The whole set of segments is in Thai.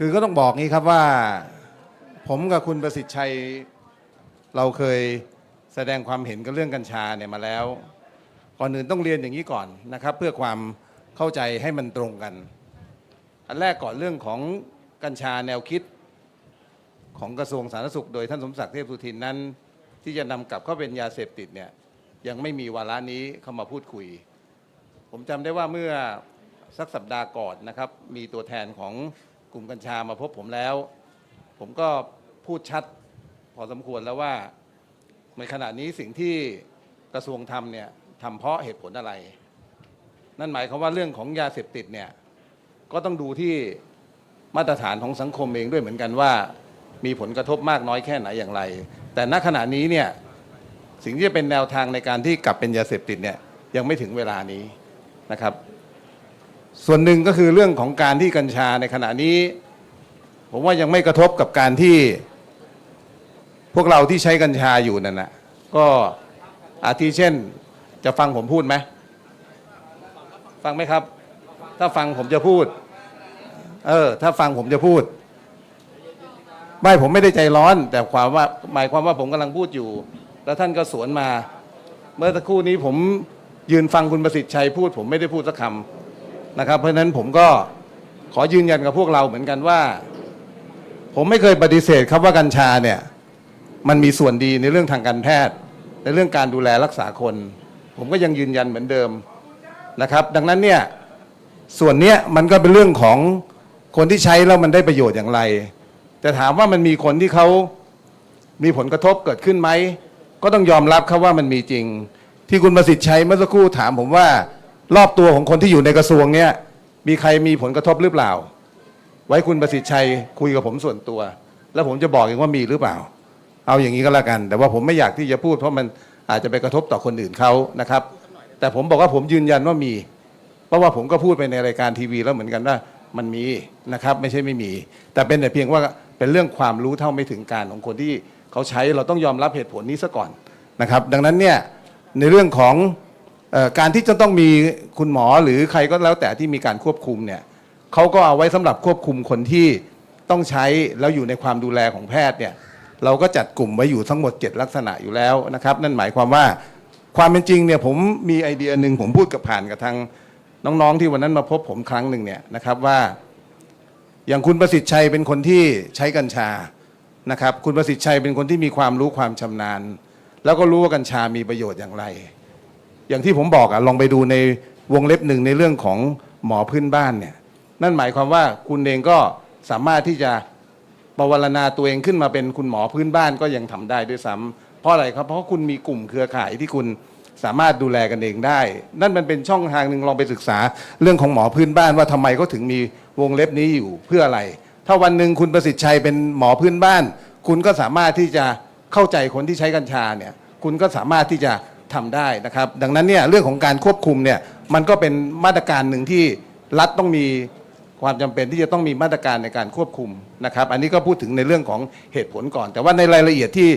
คือก็ต้องบอกงี้ครับว่า ผมกับคุณประสิทธิ์ชัย เราเคยแสดงความเห็นกับเรื่องกัญชาเนี่ยมาแล้ว ก่อนอื่นต้องเรียนอย่างนี้ก่อนนะครับ เพื่อความเข้าใจให้มันตรงกัน อันแรกก่อนเรื่องของกัญชาแนวคิดของกระทรวงสาธารณสุข โดยท่านสมศักดิ์เทพสุทินนั้น ที่จะนำกลับเข้าเป็นยาเสพติดเนี่ยยังไม่มีวาระนี้เข้ามาพูดคุย ผมจำได้ว่าเมื่อสักสัปดาห์ก่อนนะครับ มีตัวแทนของ ลุ่มกัญชามาพบผมแล้ว ผมก็พูดชัดพอสมควรแล้วว่าในขณะนี้สิ่งที่กระทรวงทำเนี่ยทำเพราะเหตุผลอะไร นั่นหมายความว่าเรื่องของยาเสพติดเนี่ยก็ต้องดูที่มาตรฐานของสังคมเองด้วยเหมือนกันว่า มีผลกระทบมากน้อยแค่ไหนอย่างไร แต่ณขณะนี้เนี่ยสิ่งที่จะเป็นแนวทางในการที่กลับเป็นยาเสพติดเนี่ยยังไม่ถึงเวลานี้นะครับ ส่วนหนึ่งก็คือเรื่องของการที่กัญชาในขณะนี้ ผมว่ายังไม่กระทบกับการที่ พวกเราที่ใช้กัญชาอยู่นั่นนะก็อาทิเช่น จะฟังผมพูดไหมฟังไหมครับ ถ้าฟังผมจะพูด เออ ถ้าฟังผมจะพูด ไม่ผมไม่ได้ใจร้อน แต่ความว่าหมายความว่าผมกำลังพูดอยู่ แล้วท่านก็สวนมา เมื่อสักครู่นี้ผมยืนฟังคุณประสิทธิ์ชัยพูด ผมไม่ได้พูดสักคำ นะครับเพราะฉะนั้นผมก็ขอยืนยันกับพวกเราเหมือนกันว่า ผมไม่เคยปฏิเสธครับว่ากัญชาเนี่ยมันมีส่วนดีในเรื่องทางการแพทย์ ในเรื่องการดูแลรักษาคน ผมก็ยังยืนยันเหมือนเดิมนะครับ ดังนั้นเนี่ยส่วนเนี้ยมันก็เป็นเรื่องของคนที่ใช้แล้วมันได้ประโยชน์อย่างไร แต่ถามว่ามันมีคนที่เขามีผลกระทบเกิดขึ้นไหมก็ต้องยอมรับครับว่ามันมีจริง ที่คุณประสิทธิ์ชัยเมื่อสักครู่ถามผมว่า รอบตัวของคนที่อยู่ในกระทรวงเนี้ยมีใครมีผลกระทบหรือเปล่า ไว้คุณประสิทธิ์ชัยคุยกับผมส่วนตัว แล้วผมจะบอกเองว่ามีหรือเปล่า เอาอย่างนี้ก็แล้วกัน แต่ว่าผมไม่อยากที่จะพูดเพราะมันอาจจะไปกระทบต่อคนอื่นเขานะครับ แต่ผมบอกว่าผมยืนยันว่ามี เพราะว่าผมก็พูดไปในรายการทีวีแล้วเหมือนกันว่ามันมีนะครับ ไม่ใช่ไม่มี แต่เป็นแต่เพียงว่าเป็นเรื่องความรู้เท่าไม่ถึงการของคนที่เขาใช้เราต้องยอมรับเหตุผลนี้ซะก่อนนะครับ ดังนั้นเนี่ยในเรื่องของ การที่จะต้องมีคุณหมอหรือใครก็แล้วแต่ที่มีการควบคุมเนี่ยเขาก็เอาไว้สำหรับควบคุมคนที่ต้องใช้แล้วอยู่ในความดูแลของแพทย์เนี่ยเราก็จัดกลุ่มไว้อยู่ทั้งหมด 7 ลักษณะอยู่แล้วนะครับ นั่นหมายความว่าความเป็นจริงเนี่ยผมมีไอเดียหนึ่งผมพูดกับผ่านกับทางน้องๆที่วันนั้นมาพบผมครั้งหนึ่งเนี่ยนะครับว่า อย่างคุณประสิทธิ์ชัยเป็นคนที่ใช้กัญชานะครับ คุณประสิทธิ์ชัยเป็นคนที่มีความรู้ความชำนาญ แล้วก็รู้ว่ากัญชามีประโยชน์อย่างไร อย่างที่ผมบอกอะลองไปดูในวงเล็บหนึ่งในเรื่องของหมอพื้นบ้านเนี่ยนั่นหมายความว่าคุณเองก็สามารถที่จะปวารณาตัวเองขึ้นมาเป็นคุณหมอพื้นบ้านก็ยังทำได้ด้วยซ้ำเพราะอะไรครับเพราะคุณมีกลุ่มเครือข่ายที่คุณสามารถดูแลกันเองได้ นั่นมันเป็นช่องทางหนึ่งลองไปศึกษาเรื่องของหมอพื้นบ้านว่าทำไมเขาถึงมีวงเล็บนี้อยู่เพื่ออะไร ถ้าวันหนึ่งคุณประสิทธิ์ชัยเป็นหมอพื้นบ้าน คุณก็สามารถที่จะเข้าใจคนที่ใช้กัญชาเนี่ยคุณก็สามารถที่จะ ทำได้นะครับ ดังนั้นเนี่ยเรื่องของการควบคุมเนี่ยมันก็เป็นมาตรการหนึ่งที่รัฐต้องมีความจำเป็นที่จะต้องมีมาตรการในการควบคุมนะครับ อันนี้ก็พูดถึงในเรื่องของเหตุผลก่อน แต่ว่าในรายละเอียดที่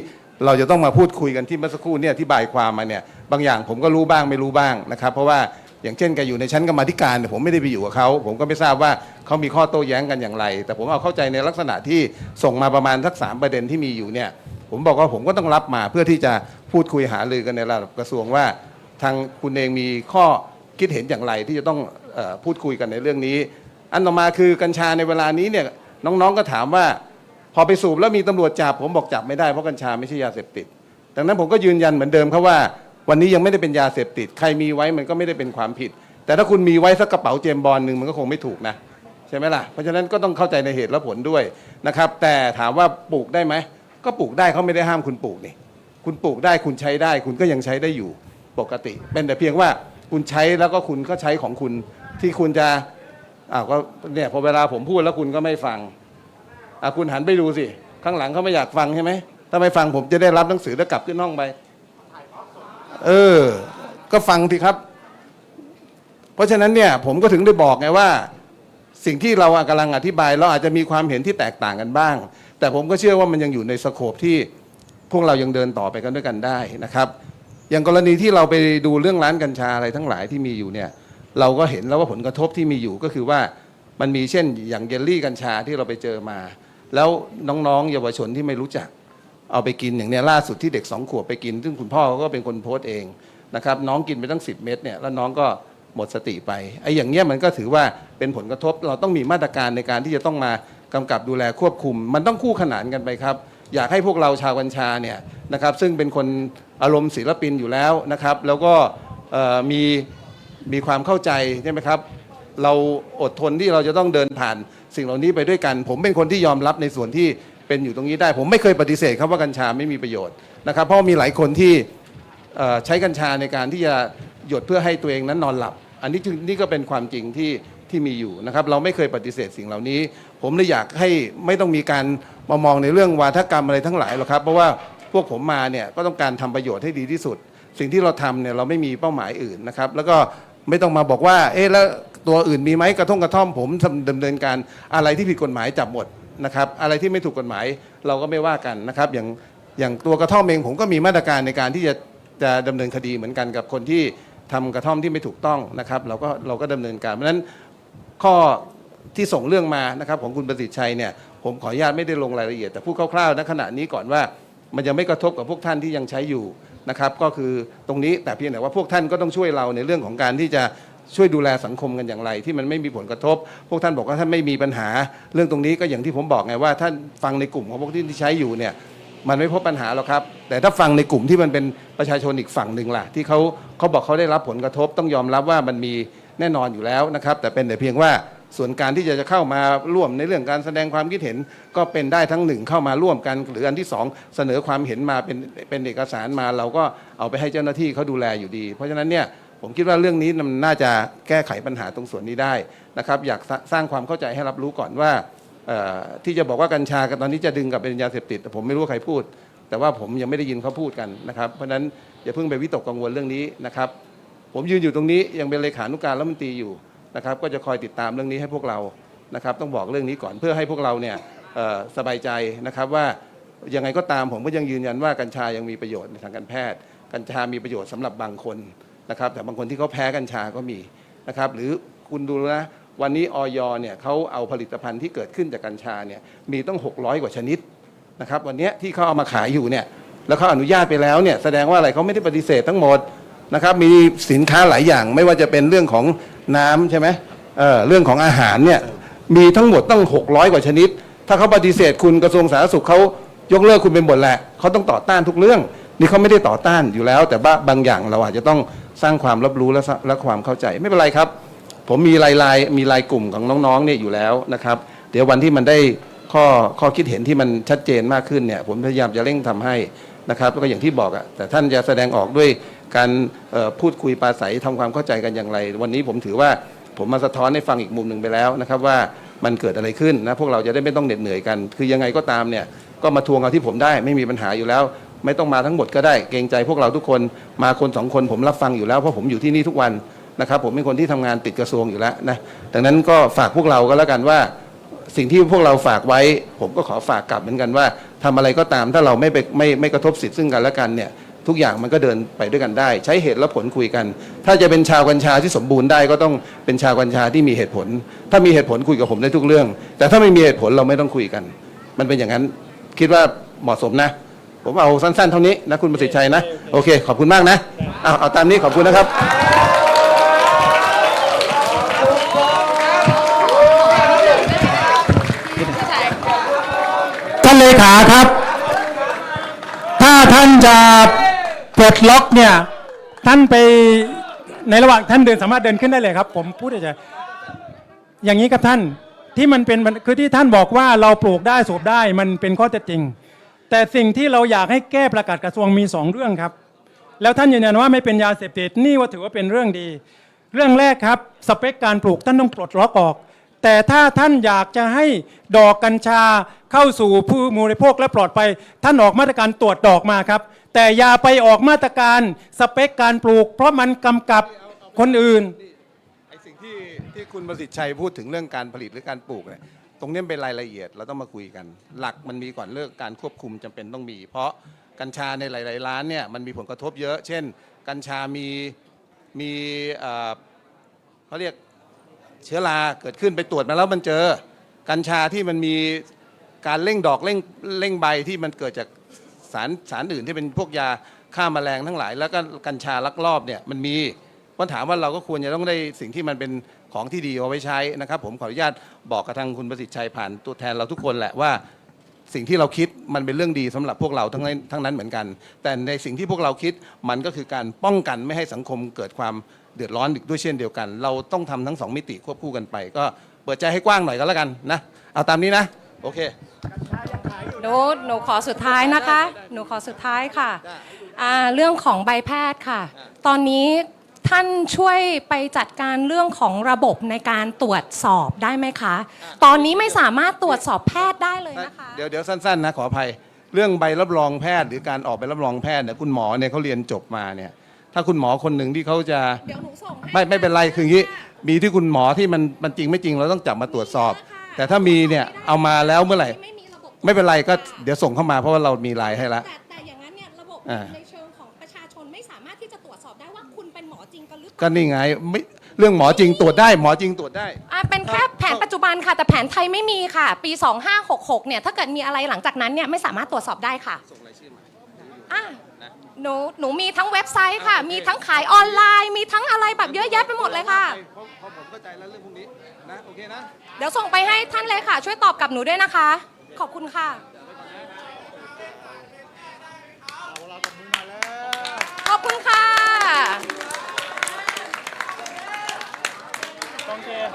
เราจะต้องมาพูดคุยกันที่เมื่อสักครู่เนี่ยอธิบายความมาเนี่ยบางอย่างผมก็รู้บ้างไม่รู้บ้างนะครับ เพราะว่าอย่างเช่นแกอยู่ในชั้นกรรมธิการเนี่ยผมไม่ได้ไปอยู่กับเขาผมก็ไม่ทราบว่าเขามีข้อโต้แย้งกันอย่างไร แต่ผมเอาเข้าใจในลักษณะที่ส่งมาประมาณสักสามประเด็นที่มีอยู่เนี่ยผมบอกว่าผมก็ต้องรับมาเพื่อที่จะ พูดคุยหารือกันในระดับกระทรวงว่า ทางคุณเองมีข้อคิดเห็นอย่างไรที่จะต้องอพูดคุยกันในเรื่องนี้ อันต่อมาคือกัญชาในเวลานี้เนี่ยน้องๆก็ถามว่า พอไปสูบแล้วมีตำรวจจับผมบอกจับไม่ได้เพราะกัญชาไม่ใช่ยาเสพติดดังนั้นผมก็ยืนยันเหมือนเดิมครับว่า วันนี้ยังไม่ได้เป็นยาเสพติด ใครมีไว้มันก็ไม่ได้เป็นความผิด แต่ถ้าคุณมีไว้สักกระเป๋าเจมบอลหนึ่งมันก็คงไม่ถูกนะใช่ไหมล่ะเพราะฉะนั้นก็ต้องเข้าใจในเหตุและผลด้วยนะครับ แต่ถามว่าปลูกได้ไหมก็ปลูกได้เขาไม่ได้ห้ามคุณปลูกนี่ คุณปลูกได้คุณใช้ได้ คุณก็ยังใช้ได้อยู่ปกติ เป็นแต่เพียงว่าคุณใช้แล้วก็คุณก็ใช้ของคุณที่คุณจะอ้าวก็เนี่ยพอเวลาผมพูดแล้วคุณก็ไม่ฟังอะคุณหันไปดูสิ ข้างหลังเขาไม่อยากฟังใช่ไหมถ้าไม่ฟังผมจะได้รับหนังสือแล้วกลับขึ้นห้องไป เออ ก็ฟังสิครับ เพราะฉะนั้นเนี่ยผมก็ถึงได้บอกไงว่า สิ่งที่เรากำลังอธิบาย เราอาจจะมีความเห็นที่แตกต่างกันบ้าง แต่ผมก็เชื่อว่ามันยังอยู่ในสโคปที่ พวกเรายังเดินต่อไปกันด้วยกันได้นะครับ อย่างกรณีที่เราไปดูเรื่องร้านกัญชาอะไรทั้งหลายที่มีอยู่เนี่ยเราก็เห็นแล้วว่าผลกระทบที่มีอยู่ก็คือว่ามันมีเช่นอย่างเยลลี่กัญชาที่เราไปเจอมา แล้วน้องๆ เยาวชนที่ไม่รู้จัก เอาไปกินอย่างเนี้ยล่าสุดที่เด็กสองขวบไปกิน ซึ่งคุณพ่อเขาก็เป็นคนโพสต์เองนะครับน้องกินไปตั้ง 10 เม็ดเนี่ยแล้วน้องก็หมดสติไปไอ้อย่างเงี้ยมันก็ถือว่าเป็นผลกระทบเราต้องมีมาตรการในการที่จะต้องมากำกับดูแลควบคุม มันต้องคู่ขนานกันไปครับ อยากให้พวกเราชาวกัญชาเนี่ยนะครับซึ่งเป็นคนอารมณ์ศิลปินอยู่แล้วนะครับ แล้วก็มีมีความเข้าใจใช่ไหมครับ เราอดทนที่เราจะต้องเดินผ่านสิ่งเหล่านี้ไปด้วยกัน ผมเป็นคนที่ยอมรับในส่วนที่เป็นอยู่ตรงนี้ได้ ผมไม่เคยปฏิเสธครับว่ากัญชาไม่มีประโยชน์นะครับ เพราะมีหลายคนที่ใช้กัญชาในการที่จะหยดเพื่อให้ตัวเองนั้นนอนหลับ อันนี้จึงนี่ก็เป็นความจริงที่ที่มีอยู่นะครับ เราไม่เคยปฏิเสธสิ่งเหล่านี้ ผมเลยอยากให้ไม่ต้องมีการ มามองในเรื่องวาทกรรมอะไรทั้งหลายหรอกครับ เพราะว่าพวกผมมาเนี่ยก็ต้องการทำประโยชน์ให้ดีที่สุด สิ่งที่เราทำเนี่ยเราไม่มีเป้าหมายอื่นนะครับ แล้วก็ไม่ต้องมาบอกว่า เอ๊ะแล้วตัวอื่นมีไหมกระท่งกระท่อมผมดำเนินการอะไรที่ผิดกฎหมายจับหมดนะครับ อะไรที่ไม่ถูกกฎหมายเราก็ไม่ว่ากันนะครับ อย่างอย่างตัวกระท่อมเองผมก็มีมาตรการในการที่จะจะดำเนินคดีเหมือนกันกับคนที่ทำกระท่อมที่ไม่ถูกต้องนะครับ เราก็เราก็ดำเนินการเพราะฉะนั้นข้อที่ส่งเรื่องมานะครับของคุณประสิทธิ์ชัยเนี่ย ผมขออนุญาตไม่ได้ลงรายละเอียด แต่พูดคร่าวๆณขณะนี้ก่อนว่ามันยังไม่กระทบกับพวกท่านที่ยังใช้อยู่นะครับก็คือตรงนี้แต่เพียงแต่ว่าพวกท่านก็ต้องช่วยเราในเรื่องของการที่จะช่วยดูแลสังคมกันอย่างไร ที่มันไม่มีผลกระทบ พวกท่านบอกว่าท่านไม่มีปัญหา เรื่องตรงนี้ก็อย่างที่ผมบอกไงว่าท่านฟังในกลุ่มของพวกที่ใช้อยู่เนี่ยมันไม่พบปัญหาหรอกครับ แต่ถ้าฟังในกลุ่มที่มันเป็นประชาชนอีกฝั่งหนึ่งล่ะ ที่เขาเขาบอกเขาได้รับผลกระทบต้องยอมรับว่ามันมีแน่นอนอยู่แล้วนะครับ แต่เป็นแต่เพียงว่า ส่วนการที่จะจะเข้ามาร่วมในเรื่องการแสดงความคิดเห็น ก็เป็นได้ทั้งหนึ่งเข้ามาร่วมกัน หรืออันที่สองเสนอความเห็นมาเป็นเป็นเอกสารมา เราก็เอาไปให้เจ้าหน้าที่เขาดูแลอยู่ดี เพราะฉะนั้นเนี่ยผมคิดว่าเรื่องนี้มันน่าจะแก้ไขปัญหาตรงส่วนนี้ได้นะครับ อยากสร้างความเข้าใจให้รับรู้ก่อนว่าที่จะบอกว่ากัญชาตอนนี้จะดึงกับเป็นยาเสพติดแต่ผมไม่รู้ใครพูด แต่ว่าผมยังไม่ได้ยินเขาพูดกันนะครับเพราะฉะนั้นอย่าเพิ่งไปวิตกกังวลเรื่องนี้นะครับ ผมยืนอยู่ตรงนี้ยังเป็นเลขานุการรัฐมนตรีอยู่ นะครับก็จะคอยติดตามเรื่องนี้ให้พวกเรานะครับต้องบอกเรื่องนี้ก่อนเพื่อให้พวกเราเนี่ยสบายใจนะครับว่ายังไงก็ตามผมก็ยังยืนยันว่ากัญชายังมีประโยชน์ในทางการแพทย์ กัญชามีประโยชน์สำหรับบางคนนะครับแต่บางคนที่เขาแพ้กัญชาก็มีนะครับหรือคุณดูนะวันนี้ออยเนี่ยเขาเอาผลิตภัณฑ์ที่เกิดขึ้นจากกัญชาเนี่ยมีต้อง 600 กว่าชนิดนะครับวันนี้ที่เขาเอามาขายอยู่เนี่ยแล้วเขาอนุญาตไปแล้วเนี่ยแสดงว่าอะไรเขาไม่ได้ปฏิเสธทั้งหมด นะครับมีสินค้าหลายอย่างไม่ว่าจะเป็นเรื่องของน้ำใช่ไหมเออเรื่องของอาหารเนี่ยมีทั้งหมดตั้ง 600 กว่าชนิด ถ้าเขาปฏิเสธคุณกระทรวงสาธารณสุขเขายกเลิกคุณเป็นหมดแหละเขาต้องต่อต้านทุกเรื่อง นี่เขาไม่ได้ต่อต้านอยู่แล้ว แต่ว่าบางอย่างเราอาจจะต้องสร้างความรับรู้และและความเข้าใจไม่เป็นไรครับ ผมมีลายลายมีลายกลุ่มของน้องๆเนี่ยอยู่แล้วนะครับ เดี๋ยววันที่มันได้ข้อข้อคิดเห็นที่มันชัดเจนมากขึ้นเนี่ยผมพยายามจะเร่งทำให้นะครับแล้วก็อย่างที่บอกอะแต่ท่านจะแสดงออกด้วย การพูดคุยปราศัยทำความเข้าใจกันอย่างไร วันนี้ผมถือว่าผมมาสะท้อนให้ฟังอีกมุมหนึ่งไปแล้วนะครับว่ามันเกิดอะไรขึ้นนะพวกเราจะได้ไม่ต้องเหน็ดเหนื่อยกัน คือยังไงก็ตามเนี่ยก็มาทวงเอาที่ผมได้ไม่มีปัญหาอยู่แล้ว ไม่ต้องมาทั้งหมดก็ได้ เกรงใจพวกเราทุกคนมาคนสองคนผมรับฟังอยู่แล้วเพราะผมอยู่ที่นี่ทุกวันนะครับผมเป็นคนที่ทำงานติดกระทรวงอยู่แล้วนะดังนั้นก็ฝากพวกเราก็แล้วกันว่า สิ่งที่พวกเราฝากไว้ ผมก็ขอฝากกลับเหมือนกันว่าทำอะไรก็ตามถ้าเราไม่ไปไม่ไม่กระทบสิทธิ์ซึ่งกันและกันเนี่ย ทุกอย่างมันก็เดินไปด้วยกันได้ ใช้เหตุและผลคุยกัน ถ้าจะเป็นชาวกัญชาที่สมบูรณ์ได้ก็ต้องเป็นชาวกัญชาที่มีเหตุผล ถ้ามีเหตุผลคุยกับผมได้ทุกเรื่อง แต่ถ้าไม่มีเหตุผลเราไม่ต้องคุยกัน มันเป็นอย่างนั้นคิดว่าเหมาะสมนะ ผมเอาสั้นๆ เท่านี้นะคุณประสิทธิ์ชัยนะโอเค ขอบคุณมากนะเอาเอาตามนี้ขอบคุณนะครับท่านเลขาครับ ถ้าท่านจะ ปลดล็อกเนี่ยท่านไปในระหว่างท่านเดินสามารถเดินขึ้นได้เลยครับ ผมพูดจะอย่างนี้ครับท่านที่มันเป็นคือที่ท่านบอกว่าเราปลูกได้สูบได้มันเป็นข้อเท็จจริง แต่สิ่งที่เราอยากให้แก้ประกาศกระทรวงมีสองเรื่องครับ แล้วท่านยืนยันว่าไม่เป็นยาเสพติดนี่ว่าถือว่าเป็นเรื่องดี เรื่องแรกครับ สเปคการปลูกท่านต้องปลดล็อกออก แต่ถ้าท่านอยากจะให้ดอกกัญชาเข้าสู่ผู้บริโภคและปลอดภัยท่านออกมาตรการตรวจดอกมาครับ แต่อย่าไปออกมาตรการสเปคการปลูก เพราะมันกำกับคนอื่น ไอ้สิ่งที่ที่คุณประสิทธิ์ชัยพูดถึงเรื่องการผลิตหรือการปลูกเนี่ยตรงนี้เป็นรายละเอียดเราต้องมาคุยกัน หลักมันมีก่อนเรื่องการควบคุมจำเป็นต้องมี เพราะกัญชาในหลาย ๆ ร้านเนี่ยมันมีผลกระทบเยอะ เช่น กัญชามีมีเอ่อเขาเรียกเชื้อราเกิดขึ้นไปตรวจมาแล้วมันเจอ กัญชาที่มันมีการเร่งดอกเร่งเร่งใบที่มันเกิดจาก สารสารอื่นที่เป็นพวกยาฆ่าแมลงทั้งหลาย แล้วก็กัญชาลักลอบเนี่ยมันมีปัญถามว่าเราก็ควรจะต้องได้สิ่งที่มันเป็นของที่ดีเอาไว้ใช้นะครับ ผมขออนุญาตบอกกับทางคุณประสิทธิ์ชัยผ่านตัวแทนเราทุกคนแหละว่าสิ่งที่เราคิดมันเป็นเรื่องดีสำหรับพวกเราทั้งนั้นทั้งนั้นเหมือนกัน แต่ในสิ่งที่พวกเราคิดมันก็คือการป้องกันไม่ให้สังคมเกิดความเดือดร้อนอีกด้วยเช่นเดียวกัน เราต้องทำทั้งสองมิติควบคู่กันไป ก็เปิดใจให้กว้างหน่อยก็แล้วกันนะเอาตามนี้นะโอเค หนูหนูขอสุดท้ายนะคะ หนูขอสุดท้ายค่ะอ่าเรื่องของใบแพทย์ค่ะ ตอนนี้ท่านช่วยไปจัดการเรื่องของระบบในการตรวจสอบได้ไหมคะ ตอนนี้ไม่สามารถตรวจสอบแพทย์ได้เลยนะคะ เดี๋ยวเดี๋ยวสั้นๆนะขออภัย เรื่องใบรับรองแพทย์หรือการออกใบรับรองแพทย์เนี่ยคุณหมอเนี่ยเขาเรียนจบมาเนี่ย ถ้าคุณหมอคนหนึ่งที่เขาจะเดี๋ยวหนูส่งให้ไม่ไม่เป็นไรคืออย่างนี้ มีที่คุณหมอที่มันมันจริงไม่จริงเราต้องจับมาตรวจสอบ แต่ถ้ามีเนี่ยเอามาแล้วเมื่อไหร่ ไม่มีระบบไม่เป็นไรก็เดี๋ยวส่งเข้ามาเพราะว่าเรามีไลน์ให้แล้วแต่แต่อย่างนั้นเนี่ยระบบอ่า ในเชิงของประชาชนไม่สามารถที่จะตรวจสอบได้ว่าคุณเป็นหมอจริงกันหรือเปก็ล่านี่ไงไม่เรื่องหมอจริงตรวจได้หมอจริงตรวจได้ อ่าเป็นแค่แผนปัจจุบันค่ะ แต่แผนไทยไม่มีค่ะ ปี 2566 เนี่ย ถ้าเกิดมีอะไรหลังจากนั้นเนี่ย ไม่สามารถตรวจสอบได้ค่ะ ส่งรายชื่อมาอะหนูหนูมีทั้งเว็บไซต์ค่ะ มีทั้งขายออนไลน์ มีทั้งอะไรแบบเยอะแยะไปหมดเลยค่ะเพราะเพราะผมเข้าใจแล้วเรื่องพวกนี้นะโอเคนะ เดี๋ยวส่งไปให้ท่านเลยค่ะ ช่วยตอบกับหนูด้วยนะ ขอบคุณค่ะ ขอบคุณค่ะ